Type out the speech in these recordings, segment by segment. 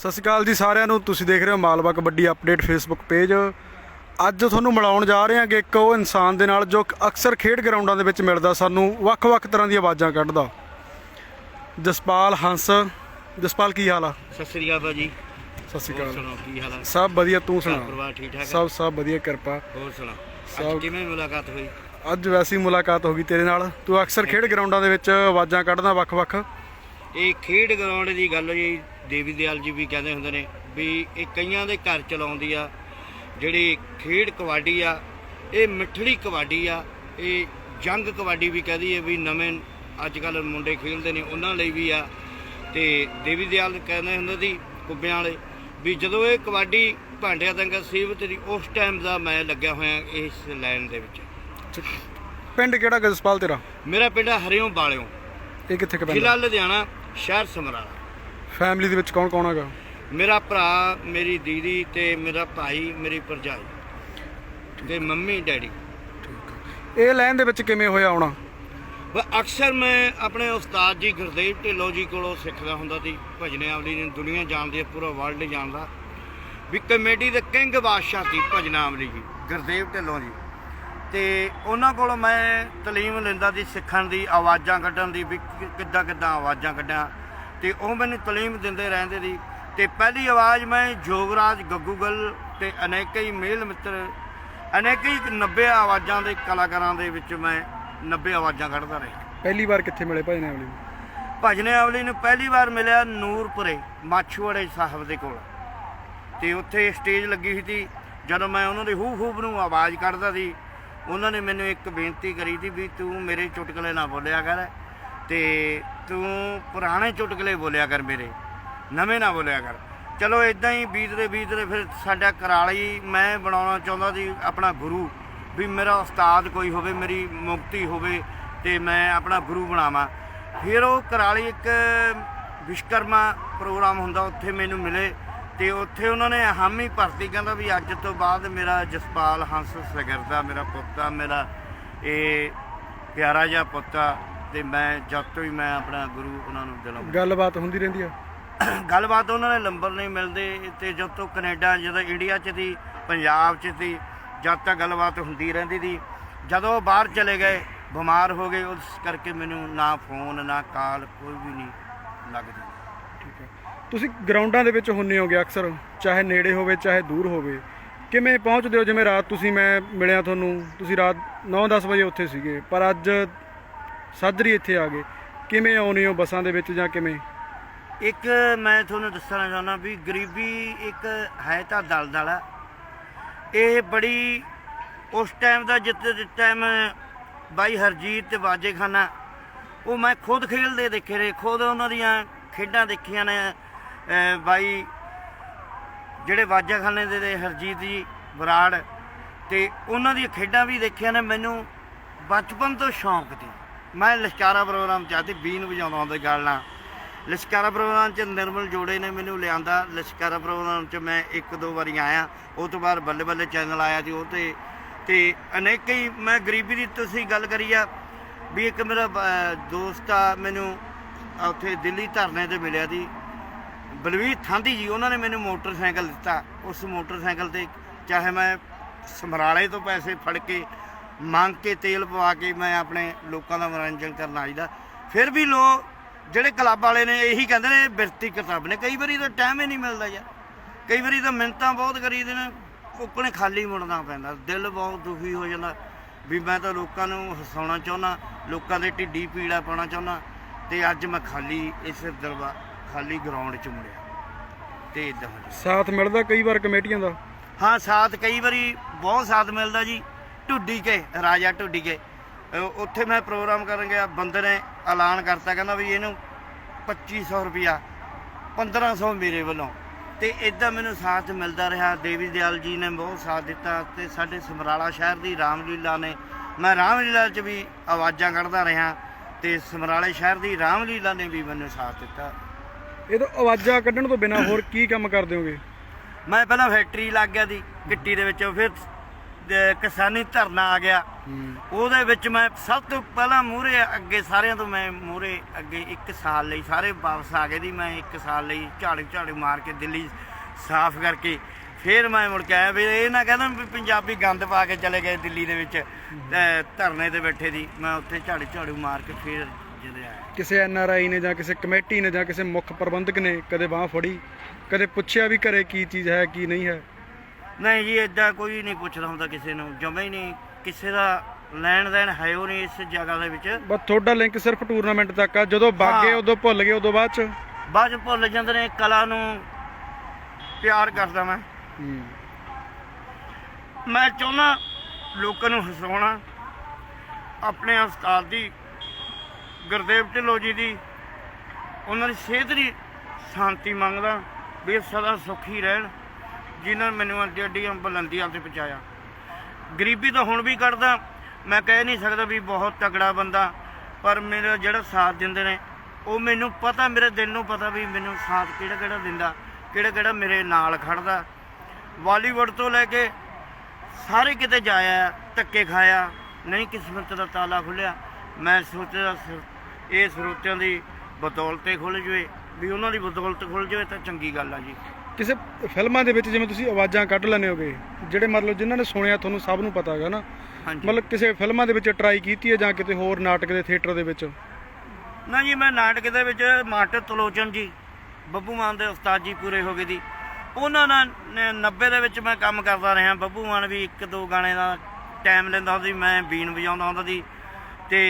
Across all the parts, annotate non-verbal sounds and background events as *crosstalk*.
ਸਤਿ ਸ਼੍ਰੀ ਅਕਾਲ ਜੀ ਸਾਰਿਆਂ ਨੂੰ। ਤੁਸੀਂ ਦੇਖ ਰਹੇ ਹੋ Malwa kabaddi update Facebook page ਅੱਜ ਤੁਹਾਨੂੰ ਮਿਲਾਉਣ ਜਾ ਰਹੇ ਹਾਂ ਕਿ ਇੱਕ ਉਹ ਇਨਸਾਨ ਦੇ ਨਾਲ ਜੋ ਅਕਸਰ ਖੇਡ ਗਰਾਊਂਡਾਂ ਦੇ ਵਿੱਚ ਮਿਲਦਾ ਸਾਨੂੰ ਵੱਖ-ਵੱਖ ਤਰ੍ਹਾਂ ਦੀਆਂ ਆਵਾਜ਼ਾਂ ਕੱਢਦਾ। ਜਸਪਾਲ ਹੰਸ। ਜਸਪਾਲ ਕੀ ਹਾਲ ਆ? ਸਤਿ ਸ੍ਰੀ ਅਕਾਲ ਭਾਜੀ। ਸਤਿ ਸ਼੍ਰੀ ਅਕਾਲ। ਸੁਣਾਓ ਕੀ ਹਾਲ ਹੈ ਸਭ ਵਧੀਆ ਤੂੰ ਸੁਣਾ? ਪਰਿਵਾਰ ਠੀਕ ਠਾਕ ਸਭ ਸਭ ਵਧੀਆ ਕਿਰਪਾ। ਹੋਰ ਸੁਣਾ ਅੱਜ ਕਿਵੇਂ ਮੁਲਾਕਾਤ ਹੋਈ? ਅੱਜ ਵੈਸੀ ਮੁਲਾਕਾਤ ਹੋ ਗਈ ਤੇਰੇ ਨਾਲ। ਤੂੰ ਅਕਸਰ ਖੇਡ ਗਰਾਊਂਡਾਂ ਦੇ ਵਿੱਚ ਆਵਾਜ਼ਾਂ ਕੱਢਦਾ ਵੱਖ-ਵੱਖ। ਇਹ ਖੇਡ ਗਰਾਊਂਡ ਦੀ ਗੱਲ ਜੀ ਦੇਵੀ ਦਿਆਲ ਜੀ ਵੀ ਕਹਿੰਦੇ ਹੁੰਦੇ ਨੇ ਵੀ ਇਹ ਕਈਆਂ ਦੇ ਘਰ ਚਲਾਉਂਦੀ ਆ ਜਿਹੜੀ ਖੇਡ ਕਬੱਡੀ ਆ ਇਹ ਮਿੱਠੜੀ ਕਬੱਡੀ ਆ ਇਹ ਜੰਗ ਕਬੱਡੀ ਵੀ ਕਹਦੀ ਹੈ ਵੀ ਨਵੇਂ ਅੱਜ ਕੱਲ ਮੁੰਡੇ ਖੇਡਦੇ ਨੇ ਉਹਨਾਂ ਲਈ ਵੀ ਆ। ਤੇ ਦੇਵੀ ਦਿਆਲ ਕਹਿੰਦੇ ਹੁੰਦੇ ਸੀ ਕੁੱਬਿਆਂ ਵਾਲੇ ਵੀ ਜਦੋਂ ਇਹ ਕਬੱਡੀ ਭਾਂਡਿਆਂ ਤੰਗ ਸੀਬਤ ਦੀ ਉਸ ਟਾਈਮ ਦਾ ਮੈਂ ਲੱਗਿਆ ਹੋਇਆ ਇਸ ਲਾਈਨ ਦੇ ਵਿੱਚ। ਪਿੰਡ ਕਿਹੜਾ ਗਾ ਜਸਪਾਲ ਤੇਰਾ? ਮੇਰਾ ਪਿੰਡ ਹਰਿਓਂ ਬਾਲਿਓ। ਇਹ ਕਿੱਥੇ ਕੁ ਜ਼ਿਲ੍ਹਾ ਪੈਂਦਾ ਲੁਧਿਆਣਾ ਸ਼ਹਿਰ ਸਮਰਾਲਾ। ਫੈਮਿਲੀ ਦੇ ਵਿੱਚ ਕੌਣ-ਕੌਣ ਹੈਗਾ? ਮੇਰਾ ਭਰਾ ਮੇਰੀ ਦੀਦੀ ਤੇ ਮੇਰਾ ਭਾਈ ਮੇਰੀ ਭਰਜਾਈ ਤੇ ਮੰਮੀ ਡੈਡੀ। ਇਹ ਲਾਈਨ ਦੇ ਵਿੱਚ ਕਿਵੇਂ ਹੋਇਆ ਆਉਣਾ? ਵਾ ਅਕਸਰ ਮੈਂ ਆਪਣੇ ਉਸਤਾਦ ਜੀ ਗੁਰਦੇਵ ਢਿੱਲੋਂ ਜੀ ਕੋਲੋਂ ਸਿੱਖਦਾ ਹੁੰਦਾ ਸੀ ਭਜਨੇ ਆਵਲੀ ਨੂੰ ਦੁਨੀਆ ਜਾਣਦੀ ਹੈ ਪੂਰਾ ਵਰਲਡ ਜਾਣਦਾ। ਵੀ ਕਮੇਡੀ ਦੇ ਕਿੰਗ ਬਾਦਸ਼ਾਹ ਸੀ ਭਜਨਾ ਆਵਲੀ ਜੀ ਗੁਰਦੇਵ ਢਿੱਲੋਂ ਜੀ। ਤੇ ਉਹਨਾਂ ਕੋਲੋਂ ਮੈਂ ਤਾਲੀਮ ਲੈਂਦਾ ਸੀ ਸਿੱਖਣ ਦੀ ਆਵਾਜ਼ਾਂ ਕੱਢਣ ਦੀ ਵੀ ਕਿ- ਕਿੱਦਾਂ ਕਿੱਦਾਂ ਆਵਾਜ਼ਾਂ ਕੱਢਾਂ। ਤੇ ਉਹ ਮੈਨੂੰ ਤਾਲੀਮ ਦਿੰਦੇ ਰਹਿੰਦੇ ਸੀ। ਤੇ ਪਹਿਲੀ ਆਵਾਜ਼ ਮੈਂ ਜੋਗਰਾਜ ਗੱਗੂਗਲ ਤੇ ਅਨੇਕਾਂ ਹੀ ਮੇਲ ਮਿੱਤਰ ਅਨੇਕਾਂ ਹੀ 90 ਆਵਾਜ਼ਾਂ ਦੇ ਕਲਾਕਾਰਾਂ ਦੇ ਵਿੱਚ ਮੈਂ 90 ਆਵਾਜ਼ਾਂ ਕੱਢਦਾ ਰਿਹਾ। ਪਹਿਲੀ ਵਾਰ ਕਿੱਥੇ ਮਿਲੇ ਭਾਈ ਨਾਵਲੀ ਨੂੰ? ਭਜਨੇ ਆਵਲੀ ਨੂੰ ਪਹਿਲੀ ਵਾਰ ਮਿਲਿਆ ਨੂਰਪੁਰੇ ਮਾਛੂਵਾੜੇ ਸਾਹਿਬ ਦੇ ਕੋਲ। ਤੇ ਉੱਥੇ ਸਟੇਜ ਲੱਗੀ ਹੋਈ ਸੀ ਜਦੋਂ ਮੈਂ ਉਹਨਾਂ ਦੇ ਹੂ ਹੂਬ ਨੂੰ ਆਵਾਜ਼ ਕੱਢਦਾ ਸੀ ਉਹਨਾਂ ਨੇ ਮੈਨੂੰ ਇੱਕ ਬੇਨਤੀ ਕਰੀ ਸੀ ਵੀ ਤੂੰ ਮੇਰੇ ਚੁਟਕਲੇ ਨਾ ਬੋਲਿਆ ਕਰ। ਤੇ ਤੂੰ ਪੁਰਾਣੇ ਚੁਟਕਲੇ ਬੋਲਿਆ ਕਰ ਮੇਰੇ, ਨਵੇਂ ਨਾ ਬੋਲਿਆ ਕਰ। ਚਲੋ ਇਦਾਂ ਹੀ ਬੀਤਦੇ ਬੀਤਦੇ ਫਿਰ ਸਾਡਾ ਕਰਾਲੀ ਮੈਂ ਬਣਾਉਣਾ ਚਾਹੁੰਦਾ ਸੀ ਆਪਣਾ ਗੁਰੂ, ਵੀ ਮੇਰਾ ਉਸਤਾਦ ਕੋਈ ਹੋਵੇ, ਮੇਰੀ ਮੁਕਤੀ ਹੋਵੇ ਤੇ ਮੈਂ ਆਪਣਾ ਗੁਰੂ ਬਣਾਵਾਂ। ਫਿਰ ਉਹ ਕਰਾਲੀ ਇੱਕ ਵਿਸ਼ਕਰਮਾ ਪ੍ਰੋਗਰਾਮ ਹੁੰਦਾ, ਉੱਥੇ ਮੈਨੂੰ ਮਿਲੇ ਤੇ ਉੱਥੇ ਉਹਨਾਂ ਨੇ ਹਾਮੀ ਭਰਤੀ ਕਹਿੰਦਾ ਵੀ ਅੱਜ ਤੋਂ ਬਾਅਦ ਮੇਰਾ ਜਸਪਾਲ ਹੰਸ ਸਗਰਦਾ ਮੇਰਾ ਪੁੱਤਾ ਮੇਰਾ ਇਹ ਪਿਆਰਾ ਜਿਹਾ ਪੁੱਤਾ ਤੇ ਮੈਂ ਜਦ ਤੋਂ ਹੀ ਮੈਂ ਆਪਣਾ ਗੁਰੂ ਉਹਨਾਂ ਨੂੰ ਦਿਲੋਂ ਗੱਲਬਾਤ ਹੁੰਦੀ ਰਹਿੰਦੀ ਆ? ਗੱਲਬਾਤ ਉਹਨਾਂ ਦੇ ਨੰਬਰ ਨਹੀਂ ਮਿਲਦੇ ਤੇ ਜਦ ਤੋਂ ਕੈਨੇਡਾ ਜਦੋਂ ਇੰਡੀਆ 'ਚ ਸੀ ਪੰਜਾਬ 'ਚ ਸੀ ਜਦ ਤੱਕ ਗੱਲਬਾਤ ਹੁੰਦੀ ਰਹਿੰਦੀ ਸੀ ਜਦੋਂ ਉਹ ਬਾਹਰ ਚਲੇ ਗਏ ਬਿਮਾਰ ਹੋ ਗਏ ਉਸ ਕਰਕੇ ਮੈਨੂੰ ਨਾ ਫੋਨ ਨਾ ਕਾਲ ਕੋਈ ਵੀ ਨਹੀਂ ਲੱਗਦੀ। ਠੀਕ ਹੈ। ਤੁਸੀਂ ਗਰਾਊਂਡਾਂ ਦੇ ਵਿੱਚ ਹੁੰਨੇ ਹੋਗੇ ਅਕਸਰ ਚਾਹੇ ਨੇੜੇ ਹੋਵੇ ਚਾਹੇ ਦੂਰ ਹੋਵੇ। ਕਿਵੇਂ ਪਹੁੰਚਦੇ ਹੋ? ਜਿਵੇਂ ਰਾਤ ਤੁਸੀਂ ਮੈਂ ਮਿਲਿਆ ਤੁਹਾਨੂੰ ਤੁਸੀਂ ਰਾਤ 9-10 ਵਜੇ ਉੱਥੇ ਸੀਗੇ ਪਰ ਅੱਜ ਸਾਜਰੀ ਇੱਥੇ ਆ ਗਏ। ਕਿਵੇਂ ਆਉਨੇ ਹੋ ਬੱਸਾਂ ਦੇ ਵਿੱਚ ਜਾਂ ਕਿਵੇਂ? ਇੱਕ ਮੈਂ ਤੁਹਾਨੂੰ ਦੱਸਣਾ ਚਾਹੁੰਦਾ ਵੀ ਗਰੀਬੀ ਇੱਕ ਹੈ ਤਾਂ ਦਲਦਲ ਆ। ਇਹ ਬੜੀ ਉਸ ਟਾਈਮ ਦਾ ਜਿੱਤ ਟਾਈਮ ਬਾਈ ਹਰਜੀਤ ਤੇ ਬਾਜੇ ਖਾਨਾ ਉਹ ਮੈਂ ਖੁਦ ਖੇਡਦੇ ਦੇਖੇ ਨੇ ਖੁਦ ਉਹਨਾਂ ਦੀਆਂ ਖੇਡਾਂ ਦੇਖੀਆਂ ਨੇ ਬਾਈ ਜਿਹੜੇ ਬਾਜਾ ਖਾਨੇ ਦੇ ਦੇ ਹਰਜੀਤ ਜੀ ਬਰਾੜ ਤੇ ਉਹਨਾਂ ਦੀਆਂ ਖੇਡਾਂ ਵੀ ਦੇਖੀਆਂ ਨੇ। ਮੈਨੂੰ ਬਚਪਨ ਤੋਂ ਸ਼ੌਂਕ ਸੀ। ਮੈਂ ਲਸ਼ਕਾਰਾ ਪ੍ਰੋਗਰਾਮ ਚਾਹਤੀ ਬੀਨ ਵਜਾਉਂਦਾ ਹੁੰਦਾ ਸੀ ਗੱਲ ਨਾਲ। ਲਸ਼ਕਾਰਾ ਪ੍ਰੋਗਰਾਮ ਚ ਨਿਰਮਲ ਜੋੜੇ ਨੇ ਮੈਨੂੰ ਲਿਆਂਦਾ। ਲਸ਼ਕਾਰਾ ਪ੍ਰੋਗਰਾਮ ਚ ਮੈਂ ਇੱਕ ਦੋ ਵਾਰੀ ਆਇਆ। ਉਹ ਤੋਂ ਬਾਅਦ ਬੱਲੇ ਬੱਲੇ ਚੈਨਲ ਆਇਆ ਸੀ ਉਹ ਤੇ ਤੇ ਅਨੇਕ ਹੀ ਮੈਂ ਗਰੀਬੀ ਦੀ ਤੁਸੀਂ ਗੱਲ ਕਰੀ ਆ ਵੀ ਇੱਕ ਮੇਰਾ ਦੋਸਤ ਆ ਮੈਨੂੰ ਉੱਥੇ ਦਿੱਲੀ ਧਰਨੇ ਤੇ ਮਿਲਿਆ ਸੀ। ਬਲਵੀਰ ਥਾਂਦੀ ਜੀ, ਉਹਨਾਂ ਨੇ ਮੈਨੂੰ ਮੋਟਰਸਾਈਕਲ ਦਿੱਤਾ। ਉਸ ਮੋਟਰਸਾਈਕਲ ਤੇ ਚਾਹੇ ਮੈਂ ਸਮਰਾਲੇ ਤੋਂ ਪੈਸੇ ਫੜ ਕੇ ਮੰਗ ਕੇ ਤੇਲ ਪਵਾ ਕੇ ਮੈਂ ਆਪਣੇ ਲੋਕਾਂ ਦਾ ਮਨੋਰੰਜਨ ਕਰਨ ਆਈਦਾ। ਫਿਰ ਵੀ ਲੋਕ ਜਿਹੜੇ ਕਲੱਬ ਵਾਲੇ ਨੇ ਇਹੀ ਕਹਿੰਦੇ ਨੇ ਬਿਰਤੀ ਕਿਤਾਬ ਨੇ। ਕਈ ਵਾਰੀ ਤਾਂ ਟਾਈਮ ਹੀ ਨਹੀਂ ਮਿਲਦਾ ਯਾਰ। ਕਈ ਵਾਰੀ ਤਾਂ ਮਿੰਤਾਂ ਬਹੁਤ ਕਰੀਦੇ ਨੇ ਉੱਕਣੇ ਖਾਲੀ ਮੁੜਨਾ ਪੈਂਦਾ। ਦਿਲ ਬਹੁਤ ਦੁਖੀ ਹੋ ਜਾਂਦਾ। ਵੀ ਮੈਂ ਤਾਂ ਲੋਕਾਂ ਨੂੰ ਹਸਾਉਣਾ ਚਾਹੁੰਦਾ ਲੋਕਾਂ ਦੇ ਢਿੱਡੀ ਪੀੜਾ ਪਾਉਣਾ ਚਾਹੁੰਦਾ। ਤੇ ਅੱਜ ਮੈਂ ਖਾਲੀ ਇਸ ਦਰਬਾ ਖਾਲੀ ਗਰਾਊਂਡ 'ਚ ਮੁੜਿਆ। ਤੇ ਇਦਾਂ ਸਾਥ ਮਿਲਦਾ ਕਈ ਵਾਰ ਕਮੇਟੀਆਂ ਦਾ? ਹਾਂ ਸਾਥ ਕਈ ਵਾਰੀ ਬਹੁਤ ਸਾਥ ਮਿਲਦਾ ਜੀ। ਢੁੱਡੀ ਕੇ ਰਾਜਾ ਢੁੱਡੀ ਕੇ ਅਹ ਉੱਥੇ ਮੈਂ ਪ੍ਰੋਗਰਾਮ ਕਰਨ ਗਿਆ ਬੰਦੇ ਨੇ ਐਲਾਨ ਕਰਤਾ ਕਹਿੰਦਾ ਵੀ ਇਹਨੂੰ 2500 ਰੁਪਿਆ 1500 ਮੇਰੇ ਵੱਲੋਂ। ਤੇ ਇਦਾਂ ਮੈਨੂੰ ਸਾਥ ਮਿਲਦਾ ਰਿਹਾ ਦੇਵੀ ਦਿਆਲ ਜੀ ਨੇ ਬਹੁਤ ਸਾਥ ਦਿੱਤਾ ਤੇ ਸਾਡੇ ਸਮਰਾਲਾ ਸ਼ਹਿਰ ਦੀ ਰਾਮਲੀਲਾ ਨੇ ਮੈਂ ਰਾਮਲੀਲਾ 'ਚ ਵੀ ਆਵਾਜ਼ਾਂ ਕੱਢਦਾ ਰਿਹਾ ਤੇ ਸਮਰਾਲੇ ਸ਼ਹਿਰ ਦੀ ਰਾਮਲੀਲਾ ਨੇ ਵੀ ਮੈਨੂੰ ਸਾਥ ਦਿੱਤਾ। ਇਹ ਤਾਂ ਆਵਾਜ਼ਾਂ ਕੱਢਣ ਤੋਂ ਬਿਨਾ ਹੋਰ ਕੀ ਕੰਮ ਕਰਦੇ ਹੋਗੇ ਮੈਂ ਪਹਿਲਾਂ ਫੈਕਟਰੀ ਲੱਗ ਗਿਆ ਸੀ ਕਿੱਟੀ ਦੇ ਵਿੱਚ ਫਿਰ ਅਹ, ਕਿਸਾਨੀ ਧਰਨਾ ਆ ਗਿਆ। ਉਹਦੇ ਵਿੱਚ ਮੈਂ ਸਭ ਤੋਂ ਪਹਿਲਾਂ ਮੂਹਰੇ ਅੱਗੇ ਸਾਰਿਆਂ ਤੋਂ ਮੈਂ ਮੂਹਰੇ ਅੱਗੇ ਇੱਕ ਸਾਲ ਲਈ ਸਾਰੇ ਵਾਪਸ ਆ ਗਏ ਦੀ ਮੈਂ ਇੱਕ ਸਾਲ ਲਈ ਝਾੜੂ ਝਾੜੂ ਮਾਰ ਕੇ ਦਿੱਲੀ ਸਾਫ਼ ਕਰਕੇ ਫਿਰ ਮੈਂ ਮੁੜ ਕੇ ਆਇਆ ਵੀ ਇਹ ਨਾ ਕਹਿੰਦਾ ਵੀ ਪੰਜਾਬੀ ਗੰਦ ਪਾ ਕੇ ਚਲੇ ਗਏ ਦਿੱਲੀ ਦੇ ਵਿੱਚ ਅਹ, ਧਰਨੇ ਤੇ ਬੈਠੇ ਦੀ। ਮੈਂ ਉੱਥੇ ਝਾੜੂ ਝਾੜੂ ਮਾਰ ਕੇ ਫਿਰ ਜਦੋਂ ਆਇਆ। ਕਿਸੇ ਐਨ ਆਰ ਆਈ ਨੇ ਜਾਂ ਕਿਸੇ ਕਮੇਟੀ ਨੇ ਜਾਂ ਕਿਸੇ ਮੁੱਖ ਪ੍ਰਬੰਧਕ ਨੇ ਕਦੇ ਬਾਹ ਫੜੀ ਕਦੇ ਪੁੱਛਿਆ ਵੀ ਘਰੇ ਕੀ ਚੀਜ਼ ਹੈ ਕੀ ਨਹੀਂ ਹੈ। ਨਹੀਂ ਜੀ ਏਦਾਂ ਕੋਈ ਨਹੀਂ ਪੁੱਛਦਾ ਹੁੰਦਾ ਕਿਸੇ ਨੂੰ ਜਮੇ ਹੀ ਨਹੀਂ। ਕਿਸੇ ਦਾ ਲੈਣ ਦੇਣ ਹੈ ਉਹ ਨਹੀਂ ਇਸ ਜਗ੍ਹਾ ਦੇ ਵਿੱਚ। ਬਸ ਤੁਹਾਡਾ ਲਿੰਕ ਸਿਰਫ ਟੂਰਨਾਮੈਂਟ ਤੱਕ ਆ ਜਦੋਂ ਬਾਗੇ ਹਾਂ। ਉਦੋਂ ਭੁੱਲ ਗਏ ਉਦੋਂ ਬਾਅਦ ਚ? ਬਾਅਦ 'ਚ ਭੁੱਲ ਜਾਂਦੇ ਨੇ ਕਲਾ ਨੂੰ ਪਿਆਰ ਕਰਦਾ ਮੈਂ। ਹੂੰ। ਮੈਂ ਚਾਹੁੰਦਾ ਲੋਕਾਂ ਨੂੰ ਹਸਾਉਣਾ ਆਪਣੇ ਉਸਤਾਦ ਦੀ ਗੁਰਦੇਵ ਢਿੱਲੋਂ ਜੀ ਦੀ ਉਹਨਾਂ ਦੀ ਸਿਹਤ ਦੀ ਸ਼ਾਂਤੀ ਮੰਗਦਾ ਵੀ ਇਹ ਸਦਾ ਸੁਖੀ ਰਹਿਣ। ਜਿਨ੍ਹਾਂ ਨੇ ਮੈਨੂੰ ਅੱਡੀ ਅੱਡੀਆਂ ਬੁਲੰਦੀਆਂ ਤੇ ਪਹੁੰਚਾਇਆ। ਗਰੀਬੀ ਤਾਂ ਹੁਣ ਵੀ ਕੱਢਦਾ, ਮੈਂ ਕਹਿ ਨਹੀਂ ਸਕਦਾ ਵੀ ਬਹੁਤ ਤਗੜਾ ਬੰਦਾ, ਪਰ ਮੇਰਾ ਜਿਹੜਾ ਸਾਥ ਦਿੰਦੇ ਨੇ, ਉਹ ਮੈਨੂੰ ਪਤਾ, ਮੇਰੇ ਦਿਲ ਨੂੰ ਪਤਾ ਵੀ ਮੈਨੂੰ ਸਾਥ ਕਿਹੜਾ ਕਿਹੜਾ ਦਿੰਦਾ, ਕਿਹੜਾ ਕਿਹੜਾ ਮੇਰੇ ਨਾਲ ਖੜਦਾ। ਬਾਲੀਵੁੱਡ ਤੋਂ ਲੈ ਕੇ ਸਾਰੇ ਕਿਤੇ ਜਾਇਆ, ਧੱਕੇ ਖਾਇਆ, ਨਹੀਂ ਕਿਸਮਤ ਦਾ ਤਾਲਾ ਖੁੱਲਿਆ। ਮੈਂ ਸੋਚਦਾ ਸ- ਇਹ ਸਰੋਤਿਆਂ ਦੀ ਬਦੌਲਤੇ ਖੁੱਲ ਜਵੇ, ਵੀ ਉਹਨਾਂ ਦੀ ਬਦੌਲਤ ਖੁੱਲ ਜਵੇ ਤਾਂ ਚੰਗੀ ਗੱਲ ਆ ਜੀ। ਕਿਸੇ ਫਿਲਮਾਂ ਦੇ ਵਿੱਚ ਜਿਵੇਂ ਤੁਸੀਂ ਆਵਾਜ਼ਾਂ ਕੱਢ ਲੈਂਦੇ ਹੋਗੇ ਜਿਹੜੇ ਮਤਲਬ ਜਿਨ੍ਹਾਂ ਨੇ ਸੁਣਿਆ ਤੁਹਾਨੂੰ ਸਭ ਨੂੰ ਪਤਾ ਹੈਗਾ ਨਾ ਮਤਲਬ ਕਿਸੇ ਫਿਲਮਾਂ ਦੇ ਵਿੱਚ ਟਰਾਈ ਕੀਤੀ ਹੈ ਜਾਂ ਕਿਤੇ ਹੋਰ ਨਾਟਕ ਦੇ ਥੀਏਟਰ ਦੇ ਵਿੱਚ? ਨਾ ਜੀ ਮੈਂ ਨਾਟਕ ਦੇ ਵਿੱਚ ਮਾਸਟਰ ਤਲੋਚਨ ਜੀ ਬੱਬੂ ਮਾਨ ਦੇ ਉਸਤਾਦ ਜੀ ਪੂਰੇ ਹੋ ਗਏ ਦੀ ਉਹਨਾਂ ਨਾਲ ਨ- 90 ਦੇ ਵਿੱਚ ਮੈਂ ਕੰਮ ਕਰਦਾ ਰਿਹਾ। ਬੱਬੂ ਮਾਨ ਵੀ ਇੱਕ ਦੋ ਗਾਣੇ ਦਾ ਟਾਈਮ ਲੈਂਦਾ ਹੁੰਦਾ ਸੀ ਮੈਂ ਬੀਨ ਵਜਾਉਂਦਾ ਹੁੰਦਾ ਸੀ। ਤੇ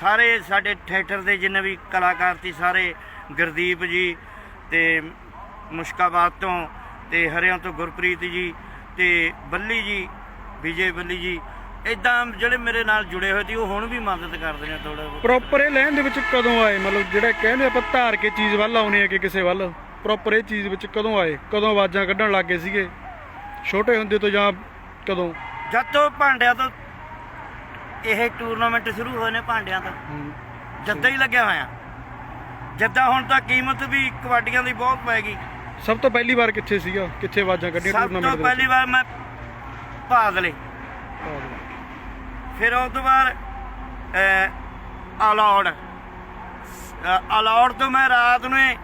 ਸਾਰੇ ਸਾਡੇ ਥੀਏਟਰ ਦੇ ਜਿੰਨੇ ਵੀ ਕਲਾਕਾਰ ਸੀ ਸਾਰੇ ਗੁਰਦੀਪ ਜੀ ਤੇ ਮੁਸ਼ਕਾਬਾਦ ਤੋਂ ਤੇ ਹਰਿਆਂ ਤੋਂ ਗੁਰਪ੍ਰੀਤ ਜੀ ਤੇ ਬੱਲੀ ਜੀ ਵਿਜੇ ਬੱਲੀ ਜੀ ਇਦਾਂ ਜਿਹੜੇ ਮੇਰੇ ਨਾਲ ਜੁੜੇ ਹੋਏ ਸੀ ਉਹ ਹੁਣ ਵੀ ਮਦਦ ਕਰਦੇ ਨੇ ਥੋੜਾ ਬਹੁਤ। ਪ੍ਰੋਪਰ ਇਹ ਲੈਣ ਦੇ ਵਿੱਚ ਕਦੋਂ ਆਏ? ਮਤਲਬ ਜਿਹੜਾ ਕਹਿੰਦੇ ਆਪਾਂ ਧਾਰ ਕੇ ਚੀਜ਼ ਵੱਲ ਆਉਣੇ ਆ ਕਿ ਕਿਸੇ ਵੱਲ? ਪ੍ਰੋਪਰ ਇਹ ਚੀਜ਼ ਵਿੱਚ ਕਦੋਂ ਆਏ? ਕਦੋਂ ਆਵਾਜ਼ਾਂ ਕੱਢਣ ਲੱਗ ਗਏ ਸੀਗੇ? ਛੋਟੇ ਹੁੰਦੇ ਤੋਂ ਜਾਂ ਕਦੋਂ? ਜਦ ਤੋਂ ਭਾਂਡਿਆਂ ਤੋਂ ਇਹ ਟੂਰਨਾਮੈਂਟ ਸ਼ੁਰੂ ਹੋਏ ਨੇ ਭਾਂਡਿਆਂ ਤੋਂ। ਹੂੰ। ਜੱਦਾਂ ਹੀ ਲੱਗਿਆ ਹੋਇਆ। ਜੱਦਾਂ ਹੁਣ ਤਾਂ ਕੀਮਤ ਵੀ ਕਬੱਡੀਆਂ ਦੀ ਬਹੁਤ ਪੈ ਗਈ। ਸਭ ਤੋਂ ਪਹਿਲੀ ਵਾਰ ਕਿੱਥੇ ਸੀਗਾ? ਕਿੱਥੇ ਆਵਾਜ਼ਾਂ ਕੱਢੀਆਂ ਸਭ ਟੂਰਨਾਮੈਂਟ ਤੋਂ ਦੇ ਪਹਿਲੀ ਵਾਰ ਮੈਂ ਭਾਦਲੇ ਵਿੱਚ ਫਿਰ ਉਸ ਤੋਂ ਬਾਅਦ ਅਲਾਉਡ। ਅਲਾਉਡ ਤੋਂ ਮੈਂ ਰਾਤ ਨੂੰ ਹੀ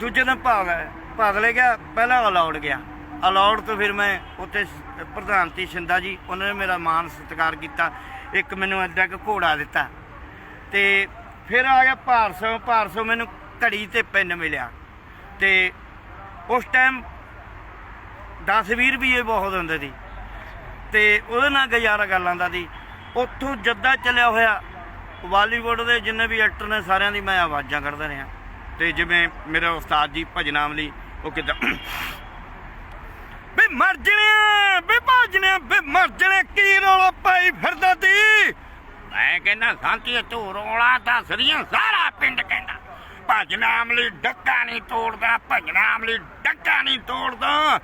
ਦੂਜੇ ਦਿਨ ਭਾਦਲੇ ਭਾਦਲੇ ਗਿਆ। ਪਹਿਲਾਂ ਅਲਾਉਡ ਗਿਆ। ਅਲਾਉਡ ਤੋਂ ਫਿਰ ਮੈਂ ਉੱਥੇ ਸ- ਪ੍ਰਧਾਨ ਤੀ ਸ਼ਿੰਦਾ ਜੀ ਉਹਨਾਂ ਨੇ ਮੇਰਾ ਮਾਨ ਸਤਿਕਾਰ ਕੀਤਾ। ਇੱਕ ਮੈਨੂੰ ਐਡਾ ਕੁ ਘੋੜਾ ਦਿੱਤਾ। ਤੇ ਫਿਰ ਆ ਗਿਆ ਭਾਰਸੋਂ। ਭਾਰਸੋਂ ਮੈਨੂੰ ਘੜੀ ਤੇ ਪੈਨ ਮਿਲਿਆ। ਤੇ ਉਸ ਟਾਈਮ 10 20 ਰੁਪਏ ਬਹੁਤ ਹੁੰਦੇ ਸੀ। ਤੇ ਉਹਦੇ ਨਾਲ ਗੁਜ਼ਾਰਾ ਕਰ ਲੈਂਦਾ ਸੀ। ਉੱਥੋਂ ਜੱਦਾ ਚੱਲਿਆ ਹੋਇਆ ਬਾਲੀਵੁੱਡ ਦੇ ਜਿੰਨੇ ਵੀ ਐਕਟਰ ਨੇ ਸਾਰਿਆਂ ਦੀ ਮੈਂ ਆਵਾਜ਼ਾਂ ਕੱਢਦਾ ਰਿਹਾ। ਤੇ ਜਿਵੇਂ ਮੇਰਾ ਉਸਤਾਦ ਜੀ ਭਜਨਾਮ ਉਹ ਕਿਦਾਂ ਬੇ ਮਰ ਜਣੇ ਬੇ ਭਜਣੇ ਬੇ ਮਰ ਜਣੇ ਕੀ ਰੋਲਾ ਪਾਈ ਫਿਰਦਾ ਤੀ ਮੈਂ ਕਹਿੰਦਾ ਸ਼ਾਂਤੀ ਤੂੰ ਰੌਲਾ ਦੱਸਦੀਆਂ ਸਾਰਾ ਪਿੰਡ ਕਹਿੰਦਾ ਭਜਨਾਮ ਲਈ ਡੱਕਾ ਨਹੀਂ ਤੋੜਦਾ ਭਜਨਾਮ ਲਈ ਨਹੀਂ ਤੋੜਦਾ।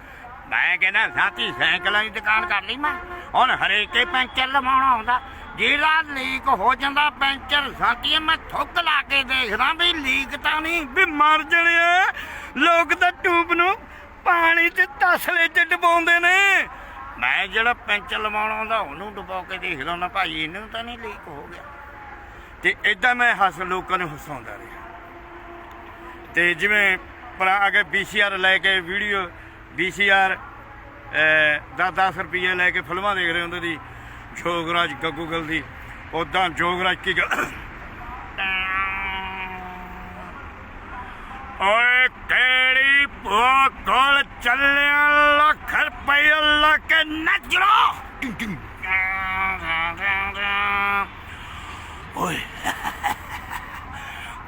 ਮੈਂ ਕਹਿੰਦਾ, ਸਾਥੀ, ਸਾਈਕਲਾਂ ਦੀ ਦੁਕਾਨ ਕਰ ਲਈ ਮੈਂ। ਹੁਣ ਹਰੇਕੇ ਪੈਂਚਰ ਲਵਾਉਣਾ ਹੁੰਦਾ। ਜਿਹੜਾ ਲੀਕ ਹੋ ਜਾਂਦਾ ਪੈਂਚਰ ਸਾਥੀ ਮੈਂ ਥੁੱਕ ਲਾ ਕੇ ਦੇਖਦਾ ਵੀ ਲੀਕ ਤਾਂ ਨਹੀਂ, ਵੀ ਮਰ ਜਣਿਆ ਲੋਕ ਤਾਂ ਟੂਬ ਨੂੰ ਪਾਣੀ ਤੇ ਤਸਲੇ ਚ ਡਬਾਉਂਦੇ ਨੇ। ਮੈਂ ਜਿਹੜਾ ਪੈਂਚਰ ਲਵਾਉਣਾ ਹੁੰਦਾ, ਉਹਨੂੰ ਡਬਾ ਕੇ ਦੇਖਦਾ ਹੁੰਦਾ। ਭਾਈ, ਇਹਨੂੰ ਤਾਂ ਨਹੀਂ ਲੀਕ ਹੋ ਗਿਆ। ਤੇ ਇਦਾਂ ਮੈਂ ਹੱਸ, ਲੋਕਾਂ ਨੂੰ ਹਸਾਉਂਦਾ ਰਿਹਾ। ਤੇ ਜਿਵੇਂ ਪਰ ਅਗੇ ਵੀਸੀਆਰ ਲੈ ਕੇ ਵੀਡੀਓ ਵੀਸੀਆਰ 10-10 ਰੁਪਏ ਲੈ ਕੇ ਫਿਲਮਾਂ ਦੇਖ ਰਹੇ ਹੁੰਦੇ ਸੀ, ਜੋਗਰਾਜ ਗੱਗੂਗਲ ਦੀ ਉਦਾਂ ਜੋਗਰਾਜ ਕੀ ਗੱਲ ਓਏ ਕਿਹੜੀ ਭੂਆ ਕੋਲ ਚੱਲਿਆ ਲੱਖ ਰੁਪਏ ਲਾ ਕੇ ਨੱਚੋ ਓਏ।